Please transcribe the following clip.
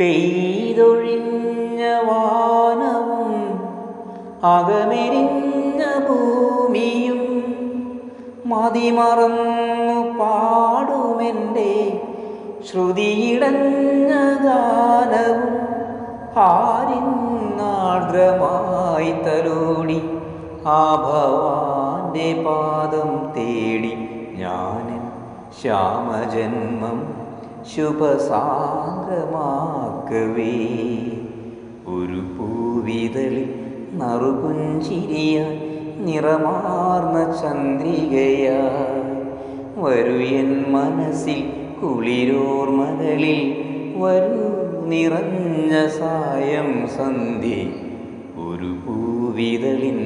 പെയ്തൊഴിഞ്ഞ വാനവും അകമെരിഞ്ഞ ഭൂമിയും മതിമറന്നു പാടുമെന്റെ ശ്രുതിയിടഞ്ഞ ഗാനവും ആരിന്നാർദ്രമായി തലോടി ആ ഭവാന്റെ പാദം തേടി ഞാനൻ ശ്യാമജന്മം ശുഭസാന്ദ്രമാക്കവേ. ഒരു പൂവിതളിൽ നറുപുഞ്ചിരിയ നിറമാർന്ന ചന്ദ്രികയാ വരൂ എൻ മനസ്സിൽ കുളിരോർമകളിൽ വരൂ നിറഞ്ഞ സായം സന്ധി. ഒരു പൂവിതളിൻ